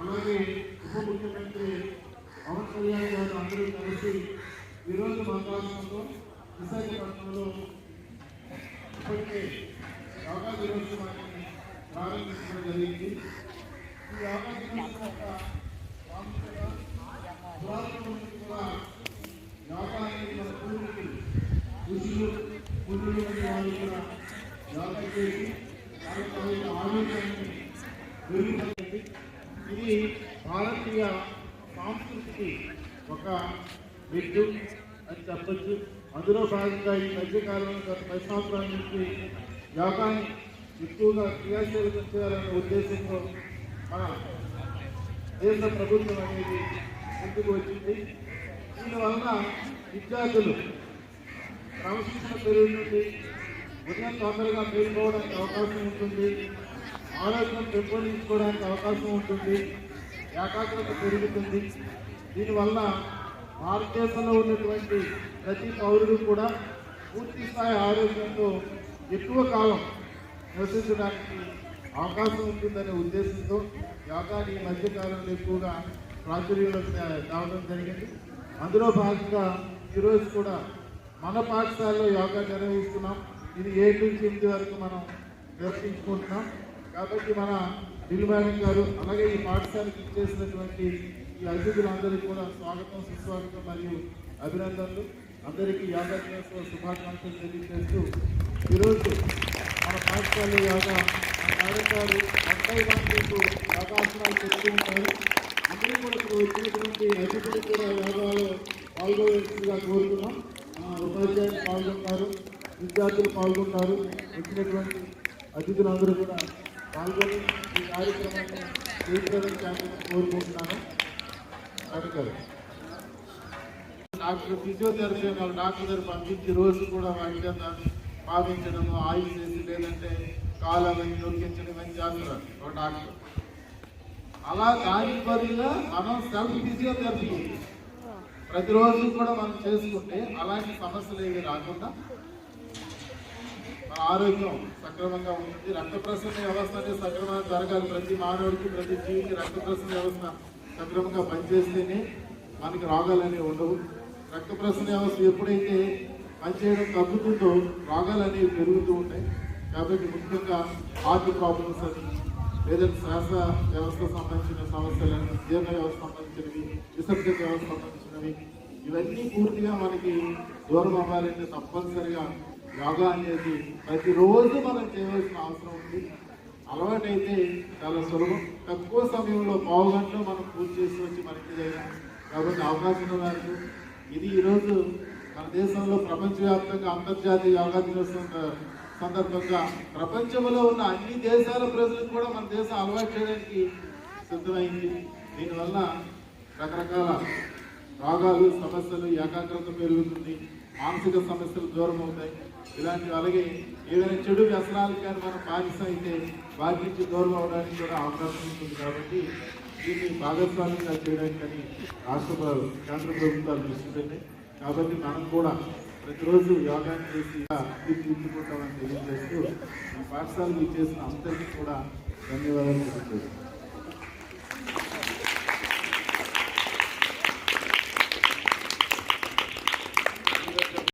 అలాగే ఉప ముఖ్యమంత్రి పవన్ కళ్యాణ్ గారు అందరూ కలిసి ఈరోజు మన రాష్ట్రంలో విశాఖపట్నంలో ఇప్పటికే యోగా దినోత్సవాన్ని ప్రారంభించడం జరిగింది. ఈ యోగా దినోత్సవం యొక్క ప్రాముఖ్యత పురాతన కూడా యోగా అనేది మన పూర్వీకులు ఋషులు పుణ్యులు వంటి వాళ్ళు కూడా యోగా చేసి వాళ్ళ ఆరోగ్యాన్ని మెరుగుపరిచింది ఒక విద్యుత్ అని చెప్పచ్చు. అందులో భాగంగా ఈ మధ్యకాలంలో గత పది సంవత్సరాల నుంచి యోగాని ఎక్కువగా క్రియాశీలకం చేయాలనే ఉద్దేశంతో మన దేశ ప్రభుత్వం అనేది ముందుకు వచ్చింది. దీనివలన విద్యార్థులు క్రమశిక్షణ పెరుగుతుంది. ఉదయం తొందరగా పేరుకోవడానికి అవకాశం ఉంటుంది. ఆరోగ్యం పెంపొందించుకోవడానికి అవకాశం ఉంటుంది. ఏకాగ్రత పెరుగుతుంది. దీనివల్ల భారతదేశంలో ఉన్నటువంటి ప్రతి పౌరుడు కూడా పూర్తి స్థాయి ఆరోగ్యంతో ఎక్కువ కాలం నివసించడానికి అవకాశం ఉంటుందనే ఉద్దేశంతో యోగాని ఈ మధ్యకాలంలో ఎక్కువగా ప్రాచుర్యంలో తే- జరిగింది. అందులో భాగంగా ఈరోజు కూడా మన పాఠశాలలో యోగా నిర్వహిస్తున్నాం. ఇది ఏడు నుంచి ఎనిమిది వరకు మనం నిర్వహించుకుంటున్నాం కాబట్టి మన దిల్ గారు అలాగే ఈ పాఠశాలకు ఇచ్చేసినటువంటి ఈ అతిథులందరికీ కూడా స్వాగతం సుస్వాగతం మరియు అభినందనలు. అందరికీ యోగా దినోత్సవ శుభాకాంక్షలు తెలియజేస్తూ ఈరోజు మన పాఠశాల యోగా కార్యక్రమాలు మేడం గారు అవకాశాలు మీకు చెప్తూ ఉంటారు. అందరూ కూడా వచ్చినటువంటి అతిథులు కూడా యోగాలో పాల్గొనేట్టుగా కోరుతున్నాం. ఉపాధ్యాయులు పాల్గొంటారు విద్యార్థులు పాల్గొంటారు. వచ్చినటువంటి అతిథులందరూ కూడా పాల్గొని ఈ కార్యక్రమాన్ని చేయించాలని కోరుకుంటున్నాను. డాక్టర్ డాక్టర్ ఫిజియోథెరపీ అనే వాళ్ళు డాక్టర్ దగ్గర పంపించి రోజు కూడా వాటి దాన్ని పాటించడం ఆయిల్ చేసి లేదంటే కాలు అవన్నీ నొక్కించడం అని చేస్తున్నారు ఒక డాక్టర్. అలా దానికి బదులుగా మనం సెల్ఫ్ ఫిజియోథెరపీ ప్రతిరోజు కూడా మనం చేసుకుంటే అలాంటి సమస్యలు ఏవి రాకుండా మన ఆరోగ్యం సక్రమంగా ఉంటుంది. రక్త ప్రసరణ వ్యవస్థ అనేది సక్రమంగా జరగాలి. ప్రతి మానవుడికి ప్రతి జీవికి రక్త ప్రసరణ వ్యవస్థ సక్రమంగా పనిచేస్తేనే మనకి రోగాలు అనేవి ఉండవు. రక్త ప్రసరణ వ్యవస్థ ఎప్పుడైతే పనిచేయడం తగ్గుతుందో రోగాలు అనేవి పెరుగుతూ ఉంటాయి. కాబట్టి ముఖ్యంగా హార్ట్ ప్రాబ్లమ్స్ అని లేదంటే శ్వాస వ్యవస్థ సంబంధించిన సమస్యలని జీర్ణ వ్యవస్థ సంబంధించినవి విసర్జ వ్యవస్థ సంబంధించినవి ఇవన్నీ పూర్తిగా మనకి దూరం అవ్వాలంటే తప్పనిసరిగా యోగా అనేది ప్రతిరోజు మనం చేయవలసిన అవసరం ఉంది. అలవాటైతే చాలా సులభం. తక్కువ సమయంలో పావు గంటలో మనం పూర్తి చేసుకోవచ్చు వచ్చి మనకి చేయడం కాబట్టి అవకాశం ఉన్న ఇది ఈరోజు మన దేశంలో ప్రపంచవ్యాప్తంగా అంతర్జాతీయ యోగా దినోత్సవం సందర్భంగా ప్రపంచంలో ఉన్న అన్ని దేశాల ప్రజలకు కూడా మన దేశం అలవాటు చేయడానికి సిద్ధమైంది. దీనివల్ల రకరకాల రోగాలు సమస్యలు ఏకాగ్రత పెరుగుతుంది. మానసిక సమస్యలు దూరం అవుతాయి ఇలాంటివి అలాగే ఏదైనా చెడు వ్యసనాలు కానీ మనం బానిస అయితే వాటి నుంచి దూరం అవడానికి కూడా అవకాశం ఉంటుంది కాబట్టి దీన్ని భాగస్వామ్యంగా చేయడానికని రాష్ట్ర కేంద్ర ప్రభుత్వాలు దృష్టి కాబట్టి మనం కూడా ప్రతిరోజు యోగాన్ని చేసి తీర్చిదిద్దుకుంటామని తెలియజేస్తూ ఈ పాఠశాలకు ఇచ్చేసిన అందరికీ కూడా ధన్యవాదాలు తెలియజేస్తాం